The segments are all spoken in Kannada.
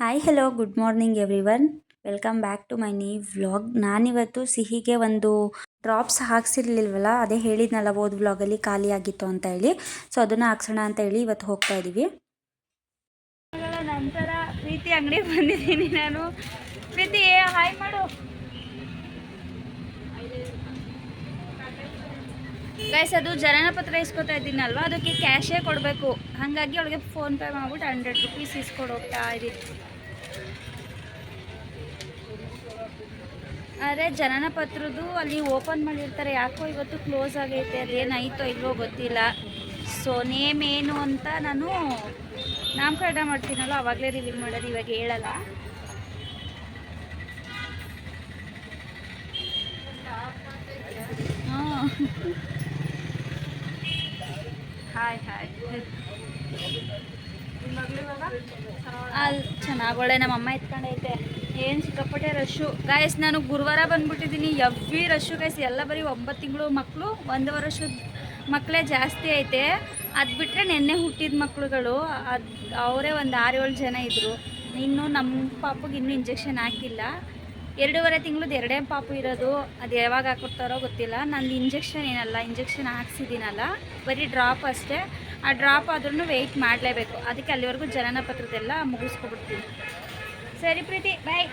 Hi hello good morning everyone welcome back to my new vlog ನಾನಿವತ್ತು ಸಿಹಿಗೆ ಒಂದು ಡ್ರಾಪ್ಸ್ ಹಾಕ್ಸಿರ್ಲಿಲ್ವಲ್ಲ, ಅದೇ ಹೇಳಿದ್ನಲ್ಲ ಓದ್ ವ್ಲಾಗಲ್ಲಿ ಖಾಲಿ ಆಗಿತ್ತು ಅಂತ ಹೇಳಿ. ಸೊ ಅದನ್ನು ಹಾಕ್ಸೋಣ ಅಂತ ಹೇಳಿ ಇವತ್ತು ಹೋಗ್ತಾ ಇದ್ದೀವಿ ನಂತರ ಪ್ರೀತಿ ಅಂಗಡಿಗೆ ಬಂದಿದ್ದೀನಿ ನಾನು. ಪ್ರೀತಿ ಹಾಯ್ ಮಾಡು. ಗೈಸ್ ಅದು ಜನನ ಪತ್ರ ಇಸ್ಕೊತಾ ಇದ್ದೀನಲ್ವ? ಅದಕ್ಕೆ ಕ್ಯಾಶೇ ಕೊಡಬೇಕು. ಹಾಗಾಗಿ ಅವಳಿಗೆ ಫೋನ್ಪೇ ಮಾಡ್ಬಿಟ್ಟು ಹಂಡ್ರೆಡ್ ರುಪೀಸ್ ಇಸ್ಕೊಂಡು ಹೋಗ್ತಾ ಇದ್ದೀನಿ ಅರೆ, ಜನನ ಪತ್ರದ್ದು ಅಲ್ಲಿ ಓಪನ್ ಮಾಡಿರ್ತಾರೆ. ಯಾಕೋ ಇವತ್ತು ಕ್ಲೋಸ್ ಆಗೈತೆ. ಅದೇನಾಯಿತೋ ಇಲ್ವೋ ಗೊತ್ತಿಲ್ಲ. ಸೊ ನೇಮ್ ಏನು ಅಂತ ನಾನು ನಾಮಕರಣ ಮಾಡ್ತೀನಲ್ಲ, ಅವಾಗಲೇ ರಿವೀಲ್ ಮಾಡೋದು, ಇವಾಗ ಹೇಳಲ್ಲ. ಹಾಯ್ ಹಾಯ್ ಅಲ್ಲಿ ಚೆನ್ನಾಗೊಳ್ಳೆ ನಮ್ಮ ಅಮ್ಮ ಎತ್ಕೊಂಡೈತೆ. ಏನು ಸಿಕ್ಕಾಪಟ್ಟೆ ರಶ್ಶು ಗಾಯಸ್ ನಾನು ಗುರುವಾರ ಬಂದ್ಬಿಟ್ಟಿದ್ದೀನಿ ಎವ್ರಿ ರಶ್ಶು ಗಾಯಸ್ ಎಲ್ಲ ಬರೀ ಒಂಬತ್ತು ತಿಂಗಳು ಮಕ್ಕಳು ಒಂದು ವರ್ಷದ ಮಕ್ಕಳೇ ಜಾಸ್ತಿ ಐತೆ. ಅದು ಬಿಟ್ಟರೆ ನೆನ್ನೆ ಹುಟ್ಟಿದ ಮಕ್ಕಳುಗಳು ಅದು ಅವರೇ ಒಂದು ಆರು ಏಳು ಜನ ಇದ್ದರು ಇನ್ನು ನಮ್ಮ ಪಾಪಗೆ ಇನ್ನೂ ಇಂಜೆಕ್ಷನ್ ಹಾಕಿಲ್ಲ. ಎರಡೂವರೆ ತಿಂಗಳದ್ದು ಎರಡೇ ಪಾಪು ಇರೋದು, ಅದು ಯಾವಾಗ ಹಾಕೊಡ್ತಾರೋ ಗೊತ್ತಿಲ್ಲ. ನಂದು ಇಂಜೆಕ್ಷನ್ ಏನಲ್ಲ ಇಂಜೆಕ್ಷನ್ ಹಾಕ್ಸಿದ್ದೀನಲ್ಲ, ಬರೀ ಡ್ರಾಪ್ ಅಷ್ಟೇ. ಆ ಡ್ರಾಪ್ ಆದ್ರೂ ವೆಯ್ಟ್ ಮಾಡಲೇಬೇಕು. ಅದಕ್ಕೆ ಅಲ್ಲಿವರೆಗೂ ಜನನ ಪತ್ರದೆಲ್ಲ ಮುಗಿಸ್ಕೊಬಿಡ್ತೀನಿ. ಸರಿ ಪ್ರೀತಿ ಬಾಯ್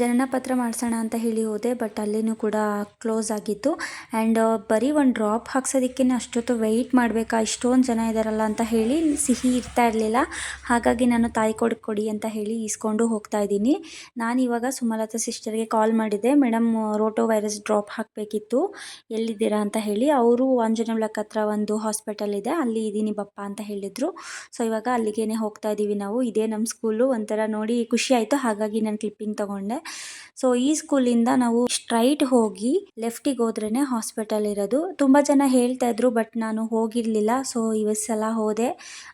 ಜನನ ಪತ್ರ ಮಾಡಿಸೋಣ ಅಂತ ಹೇಳಿ ಹೋದೆ ಬಟ್ ಅಲ್ಲಿನೂ ಕೂಡ ಕ್ಲೋಸ್ ಆಗಿತ್ತು. ಆ್ಯಂಡ್ ಬರೀ ಒಂದು ಡ್ರಾಪ್ ಹಾಕ್ಸೋದಕ್ಕೆ ಅಷ್ಟೊತ್ತು ವೆಯ್ಟ್ ಮಾಡಬೇಕಾ? ಇಷ್ಟೊಂದು ಜನ ಇದ್ದಾರಲ್ಲ ಅಂತ ಹೇಳಿ ಸಿಹಿ ಇರ್ತಾ ಇರಲಿಲ್ಲ. ಹಾಗಾಗಿ ನಾನು ತಾಯಿ ಕೊಡಿ ಕೊಡಿ ಅಂತ ಹೇಳಿ ಇಸ್ಕೊಂಡು ಹೋಗ್ತಾ ಇದ್ದೀನಿ. ನಾನು ಇವಾಗ ಸುಮಲತಾ ಸಿಸ್ಟರ್ಗೆ ಕಾಲ್ ಮಾಡಿದೆ. ಮೇಡಮ್ ರೋಟೋ ವೈರಸ್ ಡ್ರಾಪ್ ಹಾಕಬೇಕಿತ್ತು. ಎಲ್ಲಿದ್ದೀರಾ ಅಂತ ಹೇಳಿ. ಅವರು ಆಂಜನೇಯಲಕ್ ಹತ್ರ ಒಂದು ಹಾಸ್ಪಿಟಲ್ ಇದೆ. ಅಲ್ಲಿ ಇದ್ದೀನಿ ಬಪ್ಪ ಅಂತ ಹೇಳಿದರು. ಸೊ ಇವಾಗ ಅಲ್ಲಿಗೇನೆ ಹೋಗ್ತಾ ಇದ್ದೀವಿ ನಾವು. ಇದೇ ನಮ್ಮ ಸ್ಕೂಲು ಒಂಥರ ನೋಡಿ ಖುಷಿ ಆಯಿತು. ಹಾಗಾಗಿ ನಾನು ಕ್ಲಿಪ್ಪಿಂಗ್ ತಗೊಂಡೆ. ಸೊ ಈ ಸ್ಕೂಲಿಂದ ನಾವು ಸ್ಟ್ರೈಟ್ ಹೋಗಿ ಲೆಫ್ಟಿಗೆ ಹೋದ್ರೇ ಹಾಸ್ಪಿಟಲ್ ಇರೋದು. ತುಂಬ ಜನ ಹೇಳ್ತಾ ಇದ್ರು ಬಟ್ ನಾನು ಹೋಗಿರಲಿಲ್ಲ. ಸೊ ಇವತ್ತು ಸಲ ಹೋದೆ.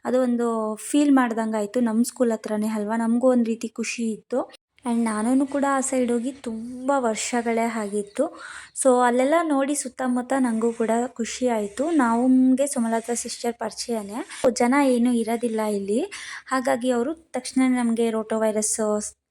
ಅದು ಒಂದು ಫೀಲ್ ಮಾಡ್ದಂಗೆ ಆಯಿತು ನಮ್ಮ ಸ್ಕೂಲ್ ಹತ್ರನೇ ಅಲ್ವಾ? ನಮಗೂ ಒಂದು ರೀತಿ ಖುಷಿ ಇತ್ತು. ಆ್ಯಂಡ್ ನಾನು ಕೂಡ ಆ ಸೈಡ್ ಹೋಗಿ ತುಂಬ ವರ್ಷಗಳೇ ಆಗಿತ್ತು. ಸೊ ಅಲ್ಲೆಲ್ಲ ನೋಡಿ ಸುತ್ತಮುತ್ತ ನನಗೂ ಕೂಡ ಖುಷಿ ಆಯಿತು. ನಮಗೆ ಸುಮಲತಾ ಸಿಸ್ಟರ್ ಪರಿಚಯನೇ. ಜನ ಏನೂ ಇರೋದಿಲ್ಲ ಇಲ್ಲಿ. ಹಾಗಾಗಿ ಅವರು ತಕ್ಷಣ ನಮಗೆ ರೋಟೋ ವೈರಸ್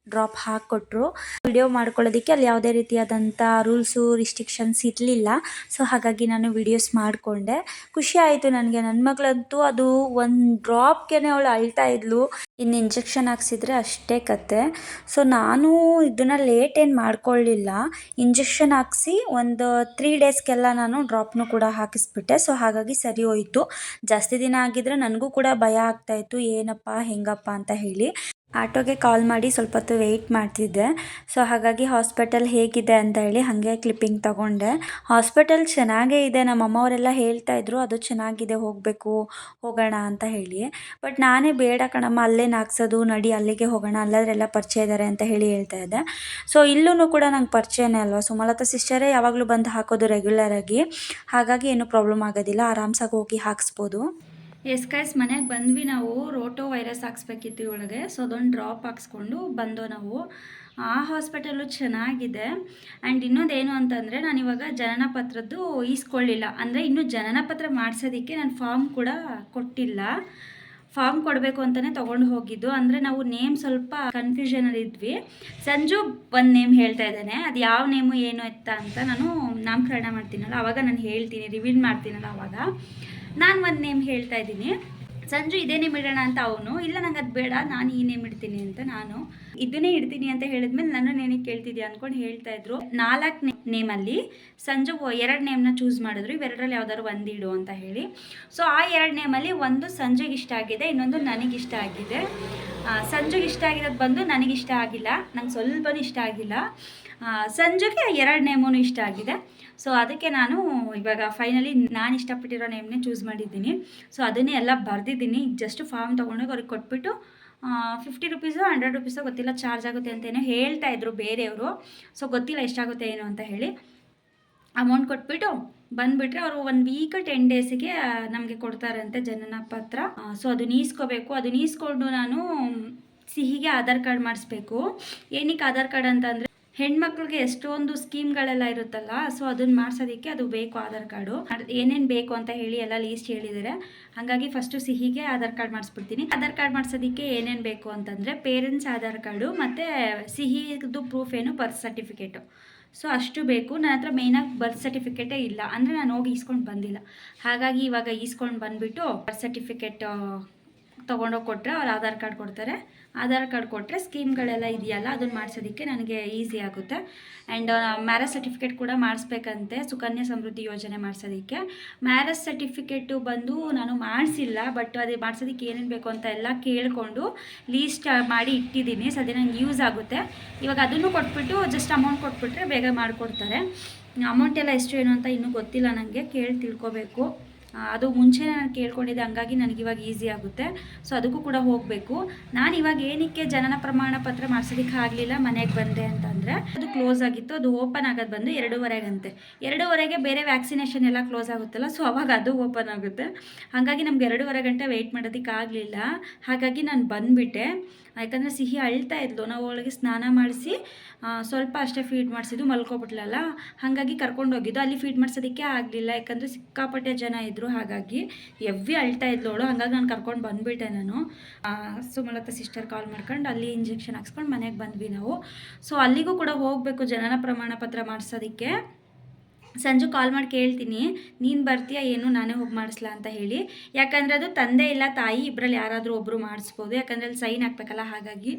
ಡ್ರಾಪ್ ಹಾಕಿಕೊಟ್ರು. ವಿಡಿಯೋ ಮಾಡ್ಕೊಳ್ಳೋದಕ್ಕೆ ಅಲ್ಲಿ ಯಾವುದೇ ರೀತಿಯಾದಂಥ ರೂಲ್ಸು ರಿಸ್ಟ್ರಿಕ್ಷನ್ಸ್ ಇರಲಿಲ್ಲ. ಸೊ ಹಾಗಾಗಿ ನಾನು ವಿಡಿಯೋಸ್ ಮಾಡಿಕೊಂಡೆ. ಖುಷಿ ಆಯಿತು ನನಗೆ. ನನ್ನ ಮಗಳಂತೂ ಅದು ಒಂದು ಡ್ರಾಪ್ಗೆ ಅವಳು ಅಳ್ತಾ ಇದ್ಲು. ಇನ್ನು ಇಂಜೆಕ್ಷನ್ ಹಾಕ್ಸಿದ್ರೆ ಅಷ್ಟೇ ಕತೆ. ಸೊ ನಾನು ಇದನ್ನು ಲೇಟ್ ಏನು ಮಾಡ್ಕೊಳ್ಳಿಲ್ಲ ಇಂಜೆಕ್ಷನ್ ಹಾಕ್ಸಿ ಒಂದು ತ್ರೀ ಡೇಸ್ಗೆಲ್ಲ ನಾನು ಡ್ರಾಪ್ನು ಕೂಡ ಹಾಕಿಸ್ಬಿಟ್ಟೆ. ಸೊ ಹಾಗಾಗಿ ಸರಿ ಹೋಯಿತು. ಜಾಸ್ತಿ ದಿನ ಆಗಿದ್ರೆ ನನಗೂ ಕೂಡ ಭಯ ಆಗ್ತಾಯಿತ್ತು ಏನಪ್ಪ, ಹೆಂಗಪ್ಪ ಅಂತ ಹೇಳಿ. ಆಟೋಗೆ ಕಾಲ್ ಮಾಡಿ ಸ್ವಲ್ಪ ಹೊತ್ತು ವೆಯ್ಟ್ ಮಾಡ್ತಿದ್ದೆ. ಸೊ ಹಾಗಾಗಿ ಹಾಸ್ಪಿಟಲ್ ಹೇಗಿದೆ ಅಂತ ಹೇಳಿ ಹಾಗೆ ಕ್ಲಿಪ್ಪಿಂಗ್ ತಗೊಂಡೆ. ಹಾಸ್ಪಿಟಲ್ ಚೆನ್ನಾಗೇ ಇದೆ. ನಮ್ಮ ಅಮ್ಮವರೆಲ್ಲ ಹೇಳ್ತಾ ಇದ್ರು, ಅದು ಚೆನ್ನಾಗಿದೆ, ಹೋಗಬೇಕು, ಹೋಗೋಣ ಅಂತ ಹೇಳಿ. ಬಟ್ ನಾನೇ ಬೇಡ ಕಣಮ್ಮ, ಅಲ್ಲೇ ನಾಕ್ಸೋದು ನಡಿ ಅಲ್ಲಿಗೆ ಹೋಗೋಣ, ಅಲ್ಲಾದ್ರೆಲ್ಲ ಪರಿಚಯ ಇದ್ದಾರೆ ಅಂತ ಹೇಳಿ ಹೇಳ್ತಾ ಇದ್ದೆ. ಸೊ ಇಲ್ಲೂ ಕೂಡ ನಂಗೆ ಪರಿಚಯನೇ ಅಲ್ವಾ? ಸುಮಲತಾ ಸಿಸ್ಟರೇ ಯಾವಾಗಲೂ ಬಂದು ಹಾಕೋದು ರೆಗ್ಯುಲರಾಗಿ ಹಾಗಾಗಿ ಏನೂ ಪ್ರಾಬ್ಲಮ್ ಆಗೋದಿಲ್ಲ. ಆರಾಮ್ಸಾಗಿ ಹೋಗಿ ಹಾಕ್ಸ್ಬೋದು. ಎಸ್ ಕೈಸ್ ಮನೆಗೆ ಬಂದ್ವಿ ನಾವು. ರೋಟೋ ವೈರಸ್ ಹಾಕ್ಸ್ಬೇಕಿತ್ತು ಇವಳಿಗೆ. ಸೊ ಅದೊಂದು ಡ್ರಾಪ್ ಹಾಕ್ಸ್ಕೊಂಡು ಬಂದೋ ನಾವು. ಆ ಹಾಸ್ಪಿಟಲು ಚೆನ್ನಾಗಿದೆ. ಆ್ಯಂಡ್ ಇನ್ನೊಂದೇನು ಅಂತಂದರೆ ನಾನಿವಾಗ ಜನನ ಪತ್ರದ್ದು ಈಸ್ಕೊಳ್ಳಿಲ್ಲ ಅಂದರೆ ಇನ್ನೂ ಜನನ ಪತ್ರ ಮಾಡಿಸೋದಕ್ಕೆ ನಾನು ಫಾರ್ಮ್ ಕೂಡ ಕೊಟ್ಟಿಲ್ಲ. ಫಾರ್ಮ್ ಕೊಡಬೇಕು ಅಂತಲೇ ತೊಗೊಂಡು ಹೋಗಿದ್ದು. ಅಂದರೆ ನಾವು ನೇಮ್ ಸ್ವಲ್ಪ ಕನ್ಫ್ಯೂಷನಲ್ಲಿ ಇದ್ವಿ. ಸಂಜು ಒಂದು ನೇಮ್ ಹೇಳ್ತಾ ಇದ್ದಾನೆ. ಅದು ಯಾವ ನೇಮು ಏನು, ಎತ್ತ ಅಂತ ನಾನು ನಾಮಕರಣ ಮಾಡ್ತೀನಲ್ಲ ಆವಾಗ ನಾನು ಹೇಳ್ತೀನಿ ರಿವೀಲ್ ಮಾಡ್ತೀನಲ್ಲ ಆವಾಗ ನಾನು ಒಂದು ನೇಮ್ ಹೇಳ್ತಾ ಇದ್ದೀನಿ. ಸಂಜು, ಇದೇ ನೇಮ್ ಇಡೋಣ ಅಂತ ಅವನು. ಇಲ್ಲ, ನಂಗೆ ಅದು ಬೇಡ. ನಾನು ಈ ನೇಮ್ ಇಡ್ತೀನಿ ಅಂತ ನಾನು. ಇದನ್ನೇ ಇಡ್ತೀನಿ ಅಂತ ಹೇಳಿದ್ಮೇಲೆ ನನ್ನ ನೇನಿಗೆ ಕೇಳ್ತಿದ್ಯಾ ಅಂದ್ಕೊಂಡು ಹೇಳ್ತಾ ಇದ್ರು. ನಾಲ್ಕು ನೇಮಲ್ಲಿ. ಸಂಜು ಎರಡು ನೇಮ್ನ ಚೂಸ್ ಮಾಡಿದ್ರು. ಇವೆರಡರಲ್ಲಿ ಯಾವ್ದಾದ್ರು ಒಂದು ಇಡು ಅಂತ ಹೇಳಿ. ಸೊ ಆ ಎರಡು ನೇಮಲ್ಲಿ ಒಂದು ಸಂಜೆಗೆ ಇಷ್ಟ ಆಗಿದೆ, ಇನ್ನೊಂದು ನನಗಿಷ್ಟ ಆಗಿದೆ. ಸಂಜುಗೆ ಇಷ್ಟ ಆಗಿರೋದು ಬಂದು ನನಗಿಷ್ಟ ಆಗಿಲ್ಲ. ನಂಗೆ ಸ್ವಲ್ಪನೂ ಇಷ್ಟ ಆಗಿಲ್ಲ. ಸಂಜುಗೆ ಎರಡು ನೇಮೂ ಇಷ್ಟ ಆಗಿದೆ. ಸೊ ಅದಕ್ಕೆ ನಾನು ಇವಾಗ ಫೈನಲಿ ನಾನು ಇಷ್ಟಪಟ್ಟಿರೋ ನೇಮ್ನೇ ಚೂಸ್ ಮಾಡಿದ್ದೀನಿ. ಸೊ ಅದನ್ನೇ ಎಲ್ಲ ಬರೆದಿದ್ದೀನಿ. ಜಸ್ಟ್ ಫಾರ್ಮ್ ತೊಗೊಂಡೋಗಿ ಅವ್ರಿಗೆ ಕೊಟ್ಬಿಟ್ಟು ಫಿಫ್ಟಿ ರುಪೀಸು ಹಂಡ್ರೆಡ್ ರುಪೀಸು ಗೊತ್ತಿಲ್ಲ ಚಾರ್ಜ್ ಆಗುತ್ತೆ ಅಂತೇನೋ ಹೇಳ್ತಾ ಇದ್ರು ಬೇರೆಯವರು. ಸೊ ಗೊತ್ತಿಲ್ಲ ಎಷ್ಟಾಗುತ್ತೆ ಏನು ಅಂತ ಹೇಳಿ. ಅಮೌಂಟ್ ಕೊಟ್ಬಿಟ್ಟು ಬಂದುಬಿಟ್ರೆ ಅವರು ಒಂದು ವೀಕ್ ಟೆನ್ ಡೇಸಿಗೆ ನಮಗೆ ಕೊಡ್ತಾರಂತೆ ಜನನ ಪತ್ರ. ಸೊ ಅದು ನೀಸ್ಕೋಬೇಕು. ಅದು ನೀಸ್ಕೊಂಡು ನಾನು ಸಿಹಿಗೆ ಆಧಾರ್ ಕಾರ್ಡ್ ಮಾಡಿಸ್ಬೇಕು. ಏನಕ್ಕೆ ಆಧಾರ್ ಕಾರ್ಡ್ ಅಂತ ಅಂದರೆ ಹೆಣ್ಮಕ್ಳಿಗೆ ಎಷ್ಟೊಂದು ಸ್ಕೀಮ್ಗಳೆಲ್ಲ ಇರುತ್ತಲ್ಲ ಸೊ ಅದನ್ನ ಮಾಡ್ಸೋದಕ್ಕೆ ಅದು ಬೇಕು ಆಧಾರ್ ಕಾರ್ಡು. ಏನೇನು ಬೇಕು ಅಂತ ಹೇಳಿ ಎಲ್ಲ ಲೀಸ್ಟ್ ಹೇಳಿದ್ದಾರೆ ಹಾಗಾಗಿ ಫಸ್ಟು ಸಿಹಿಗೆ ಆಧಾರ್ ಕಾರ್ಡ್ ಮಾಡಿಸ್ಬಿಡ್ತೀನಿ. ಆಧಾರ್ ಕಾರ್ಡ್ ಮಾಡಿಸೋದಕ್ಕೆ ಏನೇನು ಬೇಕು ಅಂತಂದರೆ ಪೇರೆಂಟ್ಸ್ ಆಧಾರ್ ಕಾರ್ಡು ಮತ್ತು ಸಿಹಿದು ಪ್ರೂಫ್ ಏನು ಬರ್ತ್ ಸರ್ಟಿಫಿಕೇಟು ಸೊ ಅಷ್ಟು ಬೇಕು. ನನ್ನ ಹತ್ರ ಮೇಯ್ನಾಗಿ ಬರ್ತ್ ಸರ್ಟಿಫಿಕೇಟೇ ಇಲ್ಲ. ಅಂದರೆ ನಾನು ಹೋಗಿ ಈಸ್ಕೊಂಡು ಬಂದಿಲ್ಲ. ಹಾಗಾಗಿ ಇವಾಗ ಈಸ್ಕೊಂಡು ಬಂದುಬಿಟ್ಟು ಬರ್ತ್ ಸರ್ಟಿಫಿಕೇಟ್ ತೊಗೊಂಡೋಗಿ ಕೊಟ್ಟರೆ ಅವ್ರು ಆಧಾರ್ ಕಾರ್ಡ್ ಕೊಡ್ತಾರೆ. ಆಧಾರ್ ಕಾರ್ಡ್ ಕೊಟ್ಟರೆ ಸ್ಕೀಮ್ಗಳೆಲ್ಲ ಇದೆಯಲ್ಲ, ಅದನ್ನು ಮಾಡಿಸೋದಕ್ಕೆ ನನಗೆ ಈಸಿ ಆಗುತ್ತೆ. ಆ್ಯಂಡ್ ಮ್ಯಾರೇಜ್ ಸರ್ಟಿಫಿಕೇಟ್ ಕೂಡ ಮಾಡಿಸ್ಬೇಕಂತೆ, ಸುಕನ್ಯಾ ಸಮೃದ್ಧಿ ಯೋಜನೆ ಮಾಡಿಸೋದಕ್ಕೆ. ಮ್ಯಾರೇಜ್ ಸರ್ಟಿಫಿಕೇಟು ಬಂದು ನಾನು ಮಾಡಿಸಿಲ್ಲ ಬಟ್ ಅದೇ ಮಾಡಿಸೋದಕ್ಕೆ ಏನೇನು ಬೇಕು ಅಂತ ಎಲ್ಲ ಕೇಳಿಕೊಂಡು ಲೀಸ್ಟ್ ಮಾಡಿ ಇಟ್ಟಿದ್ದೀನಿ. ಸದ್ಯ ನಂಗೆ ಯೂಸ್ ಆಗುತ್ತೆ. ಇವಾಗ ಅದನ್ನು ಕೊಟ್ಬಿಟ್ಟು ಜಸ್ಟ್ ಅಮೌಂಟ್ ಕೊಟ್ಬಿಟ್ರೆ ಬೇಗ ಮಾಡಿಕೊಡ್ತಾರೆ. ಅಮೌಂಟ್ ಎಲ್ಲ ಎಷ್ಟು ಏನು ಅಂತ ಇನ್ನೂ ಗೊತ್ತಿಲ್ಲ ನನಗೆ ಕೇಳಿ ತಿಳ್ಕೊಬೇಕು. ಅದು ಮುಂಚೆ ನಾನು ಕೇಳ್ಕೊಂಡಿದ್ದೆ, ಹಂಗಾಗಿ ಇವಾಗ ಈಸಿ ಆಗುತ್ತೆ. ಸೊ ಅದಕ್ಕೂ ಕೂಡ ಹೋಗಬೇಕು. ನಾನು ಇವಾಗ ಏನಕ್ಕೆ ಜನನ ಪ್ರಮಾಣ ಪತ್ರ ಮಾಡ್ಸೋದಕ್ಕೆ ಆಗಲಿಲ್ಲ, ಮನೆಗೆ ಬಂದೆ ಅಂತಂದರೆ, ಅದು ಕ್ಲೋಸ್ ಆಗಿತ್ತು, ಅದು ಓಪನ್ ಆಗೋದು ಬಂದು ಎರಡೂವರೆಗಂತೆ ಎರಡೂವರೆಗೆ ಬೇರೆ ವ್ಯಾಕ್ಸಿನೇಷನ್ ಎಲ್ಲ ಕ್ಲೋಸ್ ಆಗುತ್ತಲ್ಲ ಸೊ ಅವಾಗ ಅದು ಓಪನ್ ಆಗುತ್ತೆ. ಹಾಗಾಗಿ ನಮ್ಗೆ ಎರಡೂವರೆ ಗಂಟೆ ವೆಯ್ಟ್ ಮಾಡೋದಕ್ಕೆ ಆಗಲಿಲ್ಲ. ಹಾಗಾಗಿ ನಾನು ಬಂದುಬಿಟ್ಟೆ. ಯಾಕಂದರೆ ಸಿಹಿ ಅಳ್ತಾ ಇದ್ಲು. ನಾವು ಅವಳಿಗೆ ಸ್ನಾನ ಮಾಡಿಸಿ ಸ್ವಲ್ಪ ಅಷ್ಟೇ ಫೀಡ್ ಮಾಡಿಸಿದ್ದು ಮಲ್ಕೊಬಿಟ್ಲಲ್ಲ, ಹಾಗಾಗಿ ಕರ್ಕೊಂಡು ಹೋಗಿದ್ದು. ಅಲ್ಲಿ ಫೀಡ್ ಮಾಡಿಸೋದಕ್ಕೆ ಆಗಲಿಲ್ಲ. ಯಾಕಂದರೆ ಸಿಕ್ಕಾಪಟ್ಟೆ ಜನ ಇದ್ದರು ಹಾಗಾಗಿ ಎವ್ವಿ ಅಳ್ತಾ ಅವಳು. ಹಾಗಾಗಿ ನಾನು ಕರ್ಕೊಂಡು ಬಂದುಬಿಟ್ಟೆ ನಾನು. ಸುಮಲತಾ ಸಿಸ್ಟರ್ ಕಾಲ್ ಮಾಡ್ಕೊಂಡು ಅಲ್ಲಿ ಇಂಜೆಕ್ಷನ್ ಹಾಕ್ಸ್ಕೊಂಡು ಮನೆಗೆ ಬಂದ್ವಿ ನಾವು. ಸೊ ಅಲ್ಲಿಗೂ ಕೂಡ ಹೋಗಬೇಕು. ಜನನ ಪ್ರಮಾಣ ಪತ್ರ ಮಾಡಿಸೋದಕ್ಕೆ. ಸಂಜು ಕಾಲ್ ಮಾಡಿ ಕೇಳ್ತೀನಿ. ನೀನು ಬರ್ತೀಯಾ ಏನು? ನಾನೇ ಹೋಗಿ ಮಾಡಿಸ್ಲಾ ಅಂತ ಹೇಳಿ. ಯಾಕಂದರೆ ಅದು ತಂದೆ ಇಲ್ಲ, ತಾಯಿ ಇಬ್ಬರಲ್ಲಿ ಯಾರಾದರೂ ಒಬ್ಬರು ಮಾಡಿಸ್ಬೋದು. ಯಾಕಂದರೆ ಅಲ್ಲಿ ಸೈನ್ ಹಾಕ್ಬೇಕಲ್ಲ ಹಾಗಾಗಿ.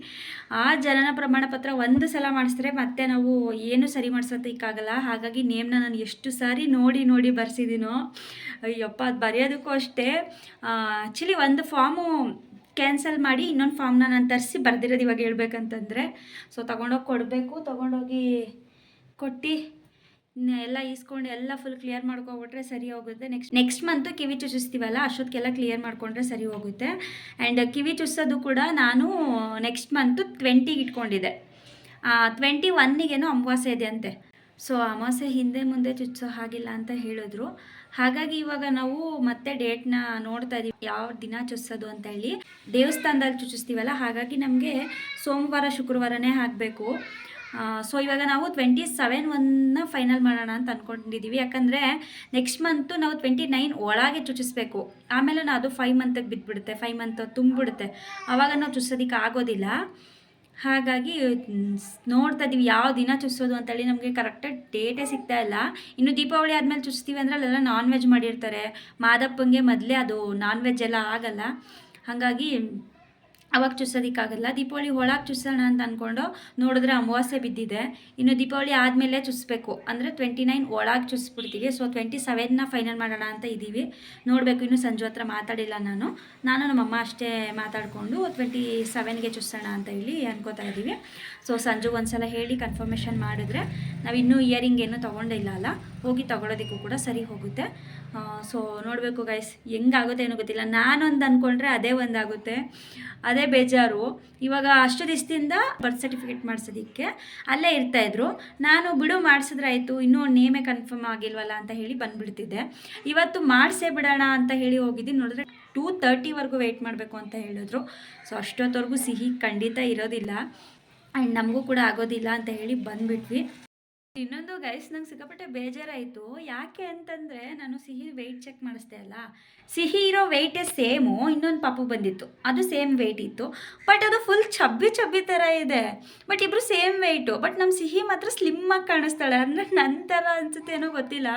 ಆ ಜನನ ಪ್ರಮಾಣ ಪತ್ರ ಒಂದು ಸಲ ಮಾಡಿಸಿದ್ರೆ ಮತ್ತೆ ನಾವು ಏನು ಸರಿ ಮಾಡಿಸೋದಕ್ಕಾಗಲ್ಲ. ಹಾಗಾಗಿ ನೇಮ್ನ ನಾನು ಎಷ್ಟು ಸಾರಿ ನೋಡಿ ನೋಡಿ ಬರ್ಸಿದ್ದೀನೋ ಅಯ್ಯಪ್ಪ, ಅದು ಬರೆಯೋದಕ್ಕೂ ಅಷ್ಟೇ. ಆ್ಯಕ್ಚುಲಿ ಒಂದು ಫಾರ್ಮು ಕ್ಯಾನ್ಸಲ್ ಮಾಡಿ ಇನ್ನೊಂದು ಫಾರ್ಮ್ನ ನಾನು ತರಿಸಿ ಬರ್ದಿರೋದು ಇವಾಗ ಹೇಳ್ಬೇಕಂತಂದರೆ. ಸೊ ತೊಗೊಂಡೋಗಿ ಕೊಡಬೇಕು. ತೊಗೊಂಡೋಗಿ ಕೊಟ್ಟು ಎಲ್ಲ ಈಸ್ಕೊಂಡು ಎಲ್ಲ ಫುಲ್ ಕ್ಲಿಯರ್ ಮಾಡ್ಕೊಬಿಟ್ರೆ ಸರಿ ಹೋಗುತ್ತೆ. ನೆಕ್ಸ್ಟ್ ನೆಕ್ಸ್ಟ್ ಮಂತು ಕಿವಿ ಚುಚ್ಚಿಸ್ತೀವಲ್ಲ ಅಷ್ಟೊತ್ತಿಗೆಲ್ಲ ಕ್ಲಿಯರ್ ಮಾಡ್ಕೊಂಡ್ರೆ ಸರಿ ಹೋಗುತ್ತೆ. ಆ್ಯಂಡ್ ಕಿವಿ ಚುಚ್ಚೋದು ಕೂಡ ನಾನು ನೆಕ್ಸ್ಟ್ ಮಂತು ಟ್ವೆಂಟಿಗೆ ಇಟ್ಕೊಂಡಿದ್ದೆ. ಟ್ವೆಂಟಿ ಒನ್ನಿಗೇನೋ ಅಮಾವಾಸ್ಯೆ ಇದೆ ಅಂತೆ. ಸೊ ಅಮಾವಾಸ್ಯೆ ಹಿಂದೆ ಮುಂದೆ ಚುಚ್ಚೋ ಹಾಗಿಲ್ಲ ಅಂತ ಹೇಳಿದ್ರು. ಹಾಗಾಗಿ ಇವಾಗ ನಾವು ಮತ್ತೆ ಡೇಟ್ನ ನೋಡ್ತಾ ಇದೀವಿ, ಯಾವ ದಿನ ಚುಚ್ಚೋದು ಅಂತ ಹೇಳಿ. ದೇವಸ್ಥಾನದಲ್ಲಿ ಚುಚ್ಚಿಸ್ತೀವಲ್ಲ, ಹಾಗಾಗಿ ನಮಗೆ ಸೋಮವಾರ, ಶುಕ್ರವಾರನೇ ಹಾಕಬೇಕು ಸೊ ಇವಾಗ ನಾವು ಟ್ವೆಂಟಿ ಸೆವೆನ್ ಒನ್ನ ಫೈನಲ್ ಮಾಡೋಣ ಅಂತ ಅಂದ್ಕೊಂಡಿದ್ದೀವಿ ಯಾಕಂದರೆ ನೆಕ್ಸ್ಟ್ ಮಂತು ನಾವು ಟ್ವೆಂಟಿ ನೈನ್ ಒಳಗೆ ಚುಚಿಸ್ಬೇಕು ಆಮೇಲೆ ನಾ ಅದು ಫೈವ್ ಮಂತಿಗೆ ಬಿದ್ದುಬಿಡುತ್ತೆ ಫೈವ್ ಮಂತ್ ತುಂಬಿಬಿಡುತ್ತೆ. ಆವಾಗ ನಾವು ಚುಚ್ಚೋದಕ್ಕೆ ಆಗೋದಿಲ್ಲ. ಹಾಗಾಗಿ ನೋಡ್ತಾ ಇದ್ದೀವಿ ಯಾವ ದಿನ ಚುಚ್ಚೋದು ಅಂತೇಳಿ ನಮಗೆ ಕರೆಕ್ಟಾಗಿ ಡೇಟೇ ಸಿಗ್ತಾ ಇಲ್ಲ. ಇನ್ನು ದೀಪಾವಳಿ ಆದಮೇಲೆ ಚುಚ್ತೀವಿ ಅಂದರೆ ಅಲ್ಲೆಲ್ಲ ನಾನ್ ವೆಜ್ ಮಾಡಿರ್ತಾರೆ. ಮಾದಪ್ಪಂಗೆ ಮೊದಲೇ ಅದು ನಾನ್ ವೆಜ್ ಎಲ್ಲ ಆಗಲ್ಲ. ಹಾಗಾಗಿ ಅವಾಗ ಚುಚ್ಚೋದಕ್ಕಾಗಲ್ಲ ದೀಪಾವಳಿ ಒಳಗೆ ಚುಸೋಣ ಅಂತ ಅಂದ್ಕೊಂಡು ನೋಡಿದ್ರೆ ಅಮಾವಾಸ್ಯೆ ಬಿದ್ದಿದೆ. ಇನ್ನು ದೀಪಾವಳಿ ಆದಮೇಲೆ ಚುಸ್ಬೇಕು ಅಂದರೆ ಟ್ವೆಂಟಿ ನೈನ್ ಒಳಗೆ ಚುಸ್ಬಿಡ್ತೀವಿ ಸೊ ಟ್ವೆಂಟಿ ಸೆವೆನ್ನ ಫೈನಲ್ ಮಾಡೋಣ ಅಂತ ಇದ್ದೀವಿ ನೋಡಬೇಕು. ಇನ್ನು ಸಂಜು ಹತ್ರ ಮಾತಾಡಿಲ್ಲ ನಾನು. ನಾನು ನಮ್ಮಮ್ಮ ಅಷ್ಟೇ ಮಾತಾಡಿಕೊಂಡು ಟ್ವೆಂಟಿ ಸೆವೆನ್ಗೆ ಚುಸೋಣ ಅಂತ ಹೇಳಿ ಅನ್ಕೋತಾ ಇದ್ದೀವಿ ಸೊ ಸಂಜು ಒಂದ್ಸಲ ಹೇಳಿ ಕನ್ಫರ್ಮೇಷನ್ ಮಾಡಿದ್ರೆ ನಾವು ಇನ್ನೂ ಇಯರಿಂಗ್ ಏನೂ ತೊಗೊಂಡಿಲ್ಲ ಅಲ್ಲ. ಹೋಗಿ ತಗೊಳ್ಳೋದಕ್ಕೂ ಕೂಡ ಸರಿ ಹೋಗುತ್ತೆ. ಸೊ ನೋಡಬೇಕು ಗೈಸ್ ಹೆಂಗಾಗುತ್ತೆ ಏನೋ ಗೊತ್ತಿಲ್ಲ. ನಾನೊಂದು ಅಂದ್ಕೊಂಡ್ರೆ ಅದೇ ಒಂದಾಗುತ್ತೆ. ಅದೇ ಬೇಜಾರು. ಇವಾಗ ಅಷ್ಟು ದಿವಸದಿಂದ ಬರ್ತ್ ಸರ್ಟಿಫಿಕೇಟ್ ಮಾಡಿಸೋದಕ್ಕೆ ಅಲ್ಲೇ ಇರ್ತಾಯಿದ್ರು ನಾನು ಬಿಡು ಮಾಡಿಸಿದ್ರೆ ಆಯಿತು ಇನ್ನೂ ನೇಮೇ ಕನ್ಫರ್ಮ್ ಆಗಿಲ್ವಲ್ಲ ಅಂತ ಹೇಳಿ ಬಂದುಬಿಡ್ತಿದ್ದೆ. ಇವತ್ತು ಮಾಡಿಸೇ ಬಿಡೋಣ ಅಂತ ಹೇಳಿ ಹೋಗಿದ್ದೀನಿ. ನೋಡಿದ್ರೆ ಟೂ ತರ್ಟಿವರೆಗೂ ವೆಯ್ಟ್ ಮಾಡಬೇಕು ಅಂತ ಹೇಳಿದ್ರು. ಸೊ ಅಷ್ಟೊತ್ತವರೆಗೂ ಸಿಹಿ ಖಂಡಿತ ಇರೋದಿಲ್ಲ. ಆ್ಯಂಡ್ ನಮಗೂ ಕೂಡ ಆಗೋದಿಲ್ಲ ಅಂತ ಹೇಳಿ ಬಂದ್ಬಿಟ್ವಿ. ಇನ್ನೊಂದು ಗೈಸ್ ನಂಗೆ ಸಿಕ್ಕಾಪಟ್ಟೆ ಬೇಜಾರಾಯಿತು. ಯಾಕೆ ಅಂತಂದರೆ ನಾನು ಸಿಹಿ ವೆಯ್ಟ್ ಚೆಕ್ ಮಾಡಿಸ್ದೆ ಅಲ್ಲ? ಸಿಹಿ ಇರೋ ವೆಯ್ಟೇ ಸೇಮು ಇನ್ನೊಂದು ಪಾಪು ಬಂದಿತ್ತು. ಅದು ಸೇಮ್ ವೆಯ್ಟ್ ಇತ್ತು. ಬಟ್ ಅದು ಫುಲ್ ಚಬ್ಬಿ ಚಬ್ಬಿ ಥರ ಇದೆ. ಬಟ್ ಇಬ್ಬರು ಸೇಮ್ ವೆಯ್ಟು ಬಟ್ ನಮ್ಮ ಸಿಹಿ ಮಾತ್ರ ಸ್ಲಿಮ್ಮಾಗಿ ಕಾಣಿಸ್ತಾಳೆ. ಅಂದರೆ ನನ್ನ ಥರ ಅನ್ಸುತ್ತೆ ಏನೋ ಗೊತ್ತಿಲ್ಲ.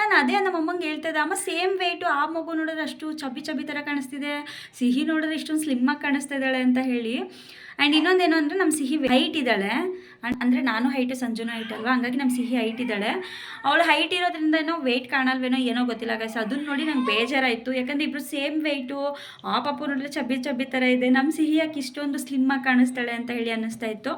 ನಾನು ಅದೇ ನಮ್ಮ ಅಮ್ಮಂಗೆ ಹೇಳ್ತಾ ಇದ್ದೆ ಅಮ್ಮ ಸೇಮ್ ವೆಯ್ಟು ಆ ಮಗು ನೋಡಿದ್ರೆ ಅಷ್ಟು ಚಬ್ಬಿ ಚಬ್ಬಿ ಥರ ಕಾಣಿಸ್ತಿದೆ. ಸಿಹಿ ನೋಡಿದ್ರೆ ಇಷ್ಟೊಂದು ಸ್ಲಿಮ್ಮಾಗಿ ಕಾಣಿಸ್ತಾ ಇದ್ದಾಳೆ ಅಂತ ಹೇಳಿ. ಆ್ಯಂಡ್ ಇನ್ನೊಂದೇನು ಅಂದರೆ ನಮ್ಮ ಸಿಹಿ ಹೈಟ್ ಇದ್ದಾಳೆ. ಅಂದರೆ ನಾನು ಹೈಟ್ ಸಂಜುನೂ ಹೈಟ್ ಅಲ್ವಾ? ಹಂಗಾಗಿ ನಮ್ಮ ಸಿಹಿ ಹೈಟ್ ಇದ್ದಾಳೆ. ಅವಳು ಹೈಟ್ ಇರೋದ್ರಿಂದ ಏನೋ ವೆಯ್ಟ್ ಕಾಣಲ್ವೇನೋ ಏನೋ ಗೊತ್ತಿಲ್ಲ. ಗೈಸ್ ಅದನ್ನ ನೋಡಿ ನಂಗೆ ಬೇಜಾರಾಯಿತು. ಯಾಕಂದರೆ ಇಬ್ಬರು ಸೇಮ್ ವೆಯ್ಟು ಆ ಪಾಪು ನೋಡಿದ್ರೆ ಚಬ್ಬಿ ಚಬ್ಬಿ ಥರ ಇದೆ. ನಮ್ಮ ಸಿಹಿ ಯಾಕೆ ಇಷ್ಟೊಂದು ಸ್ಲಿಮ್ಮಾಗಿ ಕಾಣಿಸ್ತಾಳೆ ಅಂತ ಹೇಳಿ ಅನ್ನಿಸ್ತಾ ಇತ್ತು.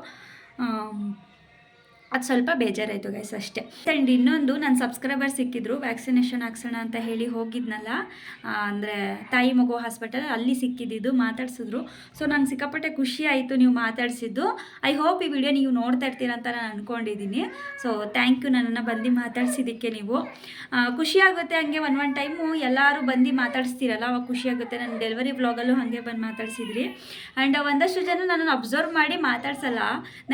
ಅದು ಸ್ವಲ್ಪ ಬೇಜಾರಾಯಿತು ಗೈಸ್ ಅಷ್ಟೇ. ಆ್ಯಂಡ್ ಇನ್ನೊಂದು ನನ್ನ ಸಬ್ಸ್ಕ್ರೈಬರ್ ಸಿಕ್ಕಿದ್ರು ವ್ಯಾಕ್ಸಿನೇಷನ್ ಹಾಕ್ಸೋಣ ಅಂತ ಹೇಳಿ ಹೋಗಿದ್ನಲ್ಲ ಅಂದರೆ ತಾಯಿ ಮಗು ಹಾಸ್ಪಿಟಲ್ ಅಲ್ಲಿ ಸಿಕ್ಕಿದ್ದು ಮಾತಾಡ್ಸಿದ್ರು. ಸೊ ನಂಗೆ ಸಿಕ್ಕಾಪಟ್ಟೆ ಖುಷಿ ಆಯಿತು ನೀವು ಮಾತಾಡಿಸಿದ್ದು. ಐ ಹೋಪ್ ಈ ವಿಡಿಯೋ ನೀವು ನೋಡ್ತಾ ಇರ್ತೀರ ಅಂತ ನಾನು ಅಂದ್ಕೊಂಡಿದ್ದೀನಿ ಸೊ ಥ್ಯಾಂಕ್ ಯು ನನ್ನನ್ನು ಬಂದು ಮಾತಾಡ್ಸಿದ್ದಕ್ಕೆ ನೀವು. ಖುಷಿ ಆಗುತ್ತೆ ಹಂಗೆ ಒನ್ ಒನ್ ಟೈಮು ಎಲ್ಲರೂ ಬಂದು ಮಾತಾಡಿಸ್ತೀರಲ್ಲ, ಅವಾಗ ಖುಷಿ ಆಗುತ್ತೆ. ನನ್ನ ಡೆಲಿವರಿ ಬ್ಲಾಗಲ್ಲೂ ಹಾಗೆ ಬಂದು ಮಾತಾಡ್ಸಿದ್ರಿ. ಆ್ಯಂಡ್ ಒಂದಷ್ಟು ಜನ ನನ್ನನ್ನು ಅಬ್ಸರ್ವ್ ಮಾಡಿ ಮಾತಾಡ್ಸಲ್ಲ.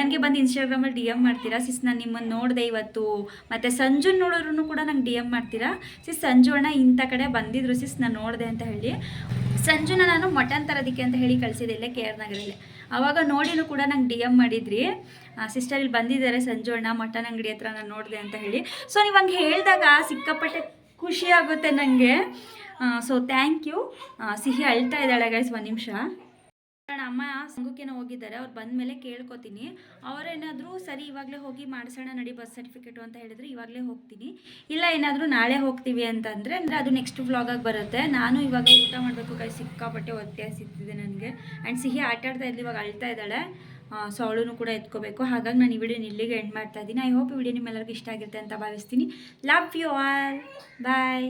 ನನಗೆ ಬಂದು ಇನ್ಸ್ಟಾಗ್ರಾಮಲ್ಲಿ ಡಿ ಎಂ ಮಾಡ್ತೀರಾ? ನಾನು ನಿಮ್ಮನ್ನು ನೋಡಿದೆ ಇವತ್ತು. ಮತ್ತು ಸಂಜು ನೋಡೋರು ಕೂಡ ನಂಗೆ ಡಿ ಎಂ ಮಾಡ್ತೀರಾ? ಸಿಸ್ ಸಂಜು ಅಣ್ಣ ಇಂಥ ಕಡೆ ಬಂದಿದ್ರು ಸಿಸ್ ನಾನು ನೋಡಿದೆ ಅಂತ ಹೇಳಿ. ಸಂಜುನ ನಾನು ಮಟನ್ ತರೋದಕ್ಕೆ ಅಂತ ಹೇಳಿ ಕಳಿಸಿದೆ ಇಲ್ಲೇ ಕೆ ಆರ್ ನಗರಲ್ಲಿ. ಆವಾಗ ನೋಡಿನೂ ಕೂಡ ನಂಗೆ ಡಿ ಎಂ ಮಾಡಿದ್ರಿ. ಸಿಸ್ಟರ್ ಇಲ್ಲಿ ಬಂದಿದ್ದಾರೆ ಸಂಜು ಅಣ್ಣ ಮಟನ್ ಅಂಗಡಿ ಹತ್ರ ನಾನು ನೋಡಿದೆ ಅಂತ ಹೇಳಿ. ಸೊ ನೀವು ಹಂಗೆ ಹೇಳಿದಾಗ ಸಿಕ್ಕಾಪಟ್ಟೆ ಖುಷಿ ಆಗುತ್ತೆ ನನಗೆ ಸೊ ಥ್ಯಾಂಕ್ ಯು ಸಿಹಿ ಅಳ್ತಾ ಇದ್ದಾಳೆ ಗೈಸ್ ಒಂದು ನಿಮಿಷ. ಕಾರಣ ಅಮ್ಮ ಸಂಘಕ್ಕೇನೋ ಹೋಗಿದ್ದಾರೆ, ಅವ್ರು ಬಂದ ಮೇಲೆ ಕೇಳ್ಕೊತೀನಿ ಅವರೇನಾದರೂ ಸರಿ ಇವಾಗಲೇ ಹೋಗಿ ಮಾಡಿಸೋಣ ನಡಿ ಬಸ್ ಸರ್ಟಿಫಿಕೇಟು ಅಂತ ಹೇಳಿದ್ರೆ ಇವಾಗಲೇ ಹೋಗ್ತೀನಿ. ಇಲ್ಲ ಏನಾದರೂ ನಾಳೆ ಹೋಗ್ತೀವಿ ಅಂತಂದರೆ, ಅಂದರೆ ಅದು ನೆಕ್ಸ್ಟ್ ವ್ಲಾಗಾಗಿ ಬರುತ್ತೆ. ನಾನು ಇವಾಗ ಊಟ ಮಾಡಬೇಕು ಕೈ ಸಿಕ್ಕಾಪಟ್ಟೆ ಒತ್ತೆ ಸಿಗ್ತಿದೆ ನನಗೆ. ಆ್ಯಂಡ್ ಸಿಹಿ ಆಟ ಆಡ್ತಾ ಇದ್ಲಿ, ಇವಾಗ ಅಳ್ತಾ ಇದ್ದಾಳೆ. ಸೊ ಅವಳೂ ಕೂಡ ಎತ್ಕೋಬೇಕು. ಹಾಗಾಗಿ ನಾನು ಈ ವಿಡಿಯೋ ಇಲ್ಲಿಗೆ ಎಂಡ್ ಮಾಡ್ತಾ ಇದ್ದೀನಿ. ಐ ಹೋಪ್ ಈ ವಿಡಿಯೋ ನಿಮ್ಮೆಲ್ಲರಿಗೂ ಇಷ್ಟ ಆಗಿರುತ್ತೆ ಅಂತ ಭಾವಿಸ್ತೀನಿ. Love you all bye